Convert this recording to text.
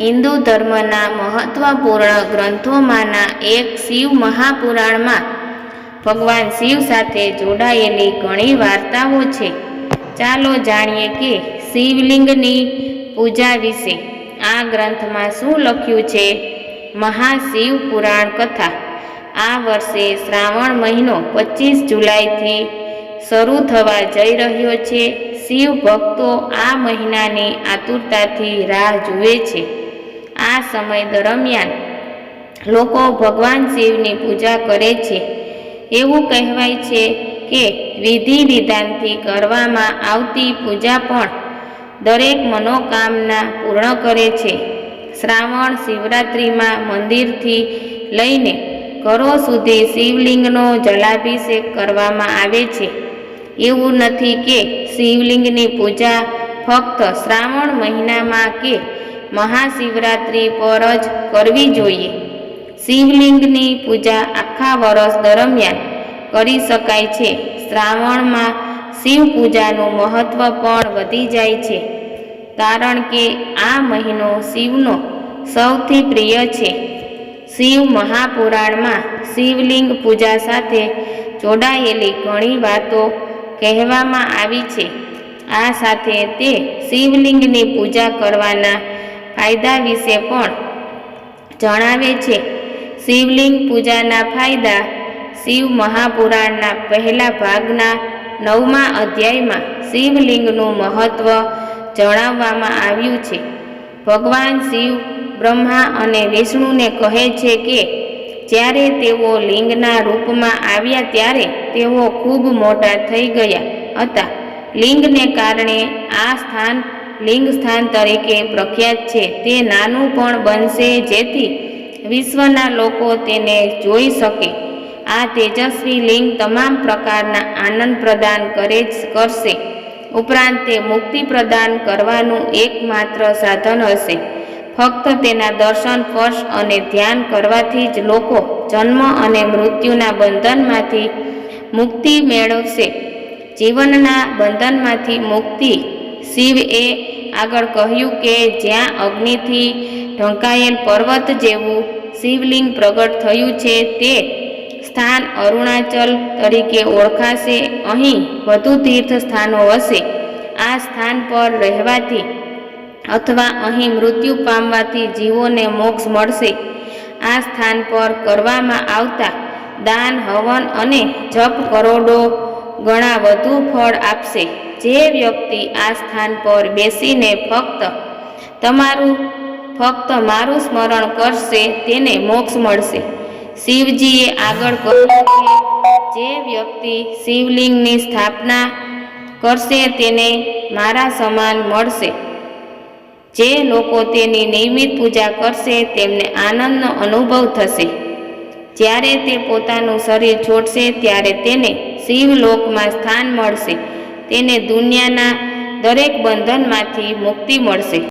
હિન્દુ ધર્મના મહત્વપૂર્ણ ગ્રંથોમાંના એક શિવ મહાપુરાણમાં ભગવાન શિવ સાથે જોડાયેલી ઘણી વાર્તાઓ છે. ચાલો જાણીએ કે શિવલિંગની પૂજા વિશે આ ગ્રંથમાં શું લખ્યું છે? મહાશિવ પુરાણ કથા. આ વર્ષે શ્રાવણ મહિનો પચીસ જુલાઈથી શરૂ થવા જઈ રહ્યો છે. શિવ ભક્તો આ મહિનાની આતુરતાથી રાહ જુએ છે. આ સમય દરમિયાન લોકો ભગવાન શિવની પૂજા કરે છે. એવું કહેવાય છે કે વિધિ વિધાનથી કરવામાં આવતી પૂજા પણ દરેક મનોકામના પૂર્ણ કરે છે. શ્રાવણ શિવરાત્રિમાં મંદિરથી લઈને ઘરો સુધી શિવલિંગનો જલાભિષેક કરવામાં આવે છે. એવું નથી કે શિવલિંગની પૂજા ફક્ત શ્રાવણ મહિનામાં કે મહાશિવરાત્રિ પર જ કરવી જોઈએ. શિવલિંગની પૂજા આખા વર્ષ દરમિયાન કરી શકાય છે. શ્રાવણમાં શિવ પૂજાનું મહત્વ પણ વધી જાય છે. કારણ કે આ મહિનો શિવનો સૌથી પ્રિય છે. શિવ મહાપુરાણમાં શિવલિંગ પૂજા સાથે જોડાયેલી ઘણી વાતો કહેવામાં આવી છે. આ સાથે તે શિવલિંગની પૂજા કરવાના ફાયદા વિશે પણ જણાવે છે. શિવલિંગ પૂજાના ફાયદા, શિવ મહાપુરાણના પહેલા ભાગના નવમા અધ્યાયમાં શિવલિંગનું મહત્વ જણાવવામાં આવ્યું છે. ભગવાન શિવ, બ્રહ્મા અને વિષ્ણુને કહે છે કે, જ્યારે તેઓ લિંગના રૂપમાં આવ્યા ત્યારે તેઓ ખૂબ મોટા થઈ ગયા હતા. લિંગને કારણે આ સ્થાન લિંગ સ્થાન તરીકે પ્રખ્યાત છે. તે નાનું પણ બનશે જેથી વિશ્વના લોકો તેને જોઈ શકે. આ તેજસ્વી લિંગ તમામ પ્રકારના આનંદ પ્રદાન કરે કરશે. ઉપરાંત તે મુક્તિ પ્રદાન કરવાનું એકમાત્ર સાધન હશે. ફક્ત તેના દર્શન, સ્પર્શ અને ધ્યાન કરવાથી જ લોકો જન્મ અને મૃત્યુના બંધનમાંથી મુક્તિ મેળવશે. જીવનના બંધનમાંથી મુક્તિ શિવએ આગળ કહ્યું કે જ્યાં અગ્નિથી ઢંકાયેલ પર્વત જેવું શિવલિંગ પ્રગટ થયું છે, તે સ્થાન અરુણાચલ તરીકે ઓળખાશે. અહીં વધુ તીર્થ સ્થાનો હશે. આ સ્થાન પર રહેવાથી અથવા અહીં મૃત્યુ પામવાથી જીવોને મોક્ષ મળશે. આ સ્થાન પર કરવામાં આવતા દાન, હવન અને જપ કરોડો ગણા વધુ ફળ આપશે. જે વ્યક્તિ આ સ્થાન પર બેસીને ફક્ત તમારું, ફક્ત મારું સ્મરણ કરશે, તેને મોક્ષ મળશે. શિવજીએ આગળ કહ્યું કે જે વ્યક્તિ શિવલિંગની સ્થાપના કરશે, તેને મારા સમાન મળશે. જે લોકો તેની નિયમિત પૂજા કરશે, તેમને આનંદનો અનુભવ થશે. જ્યારે તે પોતાનું શરીર છોડશે, ત્યારે તેને શિવલોકમાં સ્થાન મળશે. તેને દુનિયાના દરેક બંધનમાંથી મુક્તિ મળશે.